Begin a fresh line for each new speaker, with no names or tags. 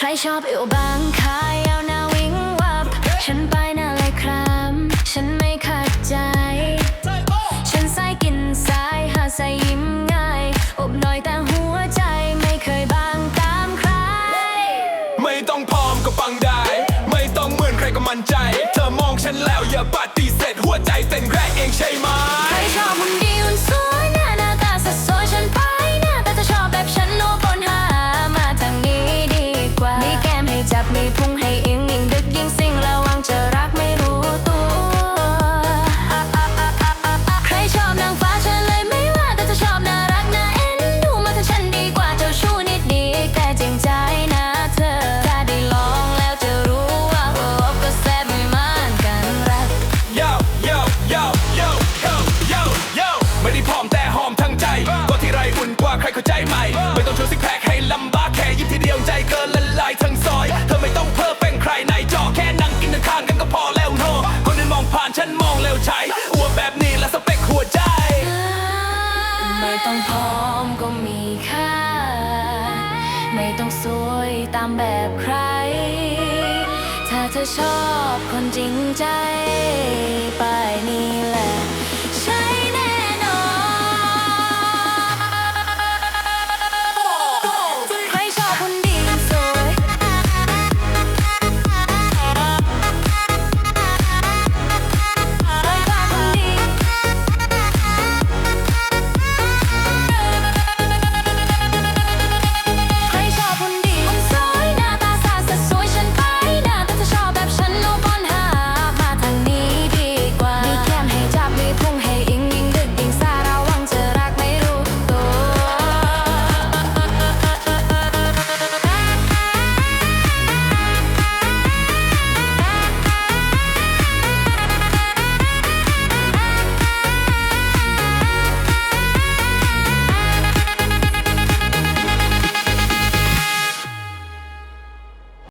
ใครชอบเอวบางขายาวหน้าวิ่งวับ ฉันไปหน้าเลยครับฉันไม่ขัดใจ ฉันสายกินสายหาใส่ยิ้มง่าย อบหน่อยแต่หัวใจไม่เคยบางตามใคร
ไม่ต้องพร้อมก็ฟังได้ ไม่ต้องเหมือนใครก็มั่นใจ เธอมองฉันแล้วอย่าปฏิ ว่า
ใครเข้า
ใจไหมไม่ต้องโชว์ซิกแพคให้ลำบากแค่ยิ้มทีเดียวใจเกินละลายทั้งซอย เธอไม่ต้องเพ้อเป็นใครในจอแค่นั่งกินข้างกันก็พอแล้วโนคนอื่นมองผ่านฉันมองแล้วใช้อวบแบบนี้และสเปคหัวใจ
ไม่ต้องพร้อมก็มีค่า ไม่ต้องสวยตามแบบใคร ถ้าเธอชอบคนจริงใจ